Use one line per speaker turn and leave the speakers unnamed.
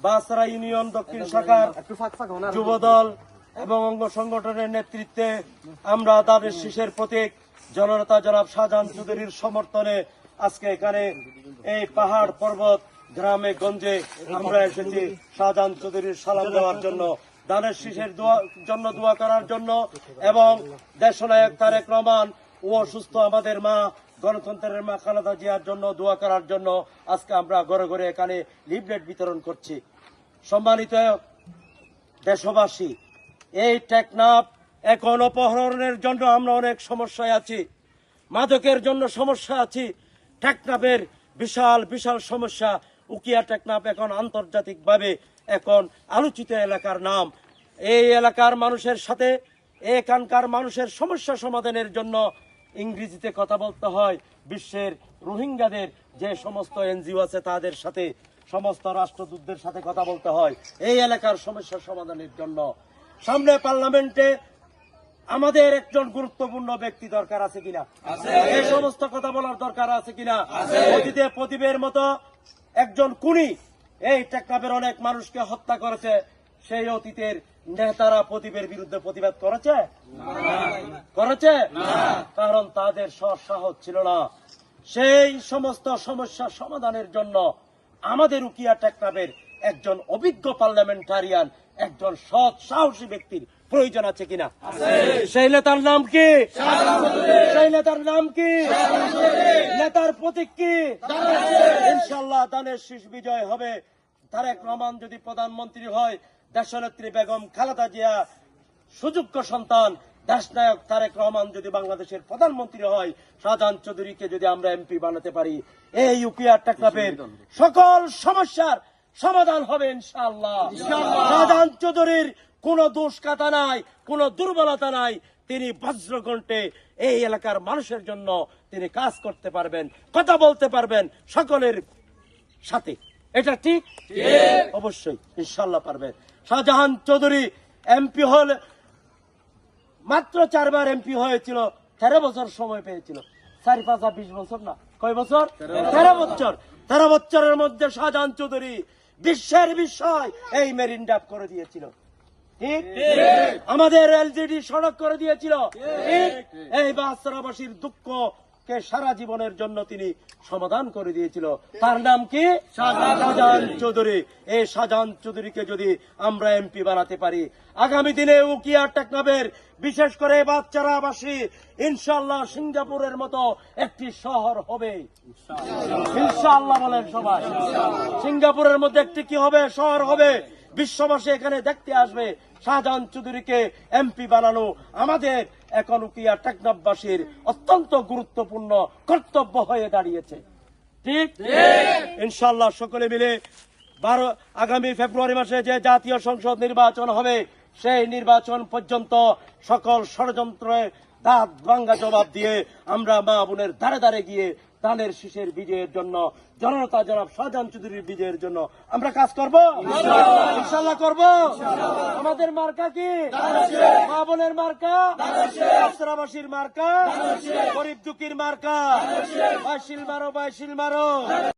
বাসরা union দক্ষিণ শাখার। যুবদল এবং অঙ্গ সংগঠনের নেতৃত্বে আমরা তাদের শীষের প্রতীক জননেতা জনাব শাহজাহান চৌধুরীর সমর্থনে আজকে এখানে এই পাহাড় পর্বত গ্রামে গঞ্জে আমরা এসেছি শাহজাহান চৌধুরীর সালাম দেওয়ার জন্য, দানের শীষের জন্য দোয়া করার জন্য এবং দেশনায়ক তারেক রহমান, ও অসুস্থ আমাদের মা গণতন্ত্রের মা খালেদা জিয়ার জন্য দোয়া করার জন্য আজকে আমরা ঘরে ঘরে এখানে লিফলেট বিতরণ করছি। সম্মানিত দেশবাসী, এই টেকনাফ এখন অপহরণের জন্য আমরা অনেক সমস্যায় আছি। মাদকের জন্য সমস্যা আছি। টেকনাফের বিশাল বিশাল সমস্যা। উকিয়া টেকনাফ এখন আন্তর্জাতিকভাবে এখন আলোচিত এলাকার নাম। এই এলাকার মানুষের সাথে, এখানকার মানুষের সমস্যা সমাধানের জন্য ইংরেজিতে কথা বলতে হয় বিশ্বের রোহিঙ্গাদের যে সমস্ত এনজিও আছে তাদের সাথে সমস্ত রাষ্ট্রদূতদের সাথে কথা বলতে হয়। এই এলাকার সমস্যা সমাধানের জন্য। সামনে পার্লামেন্টে আমাদের একজন গুরুত্বপূর্ণ ব্যক্তি দরকার আছে কিনা? এই সমস্ত কথা বলার দরকার আছে কিনা? অতীতে প্রতিবের মতো একজন কুনি এই টেকনাফের অনেক মানুষকে হত্যা করেছে সেই অতীতের নেতারা প্রদীপের বিরুদ্ধে প্রতিবাদ করেছে? করেছে? কারণ তাদের সাহস ছিল না। সেই সমস্ত সমস্যা সমাধানের জন্য আমাদের উকিয়া টেকনাফের একজন অভিজ্ঞ পার্লামেন্টারিয়ান একজন সৎ সাহসী ব্যক্তির প্রয়োজন আছে কিনা? সেই নেতার নাম কি? সেই নেতার নাম কি? নেতার প্রতীক কি? ইনশাল্লাহ দানের শীষ বিজয় হবে। তারেক রহমান যদি প্রধানমন্ত্রী হয় দেশনেত্রী বেগম খালেদা জিয়া সুযোগ্য সন্তান দেশনায়ক তারেক রহমান যদি বাংলাদেশের প্রধানমন্ত্রী হয় শাহজাহান চৌধুরীকে যদি আমরা এমপি বানাতে পারি এই ইউপিআর টেকনাফের সকল সমস্যার সমাধান হবে ইনশাআল্লাহ। শাহজাহান চৌধুরীর কোন দোষ কাটা নাই কোন দুর্বলতা নাই তিনি বজ্রকণ্ঠে এই এলাকার মানুষের জন্য তিনি কাজ করতে পারবেন কথা বলতে পারবেন সকলের সাথে। এটা ঠিক? অবশ্যই ইনশাল্লাহ পারবেন শাহজাহান চৌধুরী এমপি হলে মাত্র চারবার এমপি হয়েছিল তেরো বছর সময় পেয়েছিল। চারি পাঁচ বিশ বছর না কয় বছর? তেরো বছর। তেরো বছরের মধ্যে শাহজাহান চৌধুরী বিশ্বের বিষয় এই মেরিন ড্রাইভ করে দিয়েছিল। ঠিক? আমাদের এলজিডি সড়ক করে দিয়েছিল। ঠিক। এই বাস্তরাবাসীর দুঃখকে সারা জীবনের জন্য তিনি সমাধান করে দিয়েছিল? তার নাম কি? শাহজাহান চৌধুরী। এই শাহজাহান চৌধুরীকে যদি আমরা এমপি বানাতে পারি, আগামী দিনে উকিয়া টেকনাবের বিশেষ করে বাচ্চারাবাসী ইনশাল্লাহ সিঙ্গাপুরের মতো একটি শহর হবে। ইনশাআল্লাহ বলেন সবাই। সিঙ্গাপুরের মধ্যে একটি কি হবে? শহর হবে। বিশ্ববাসী এখানে দেখতে আসবে শাহজাহান চৌধুরীকে এমপি বানানো আমাদের এখন উকিয়া টেকনাফবাসীর অত্যন্ত গুরুত্বপূর্ণ কর্তব্য হয়ে দাঁড়িয়েছে। ঠিক? ইনশাল্লাহ সকলে মিলে বারো আগামী ফেব্রুয়ারি মাসে যে জাতীয় সংসদ নির্বাচন হবে সেই নির্বাচন পর্যন্ত সকল ষড়যন্ত্রের দাঁত ভাঙ্গা জবাব দিয়ে আমরা মা বোনের দাঁড়ে দাঁড়ে গিয়ে দানের শীষের বিজয়ের জন্য জনতা জনাব শাহজাহান চৌধুরীর বিজয়ের জন্য আমরা কাজ করব? ইনশাল্লাহ করব? আমাদের মার্কা কি? মা বোনের মার্কা? আশ্রাবাসীর মার্কা? গরিব দুঃখীর মার্কা? বাইশিল মারো বাইশিল মারো।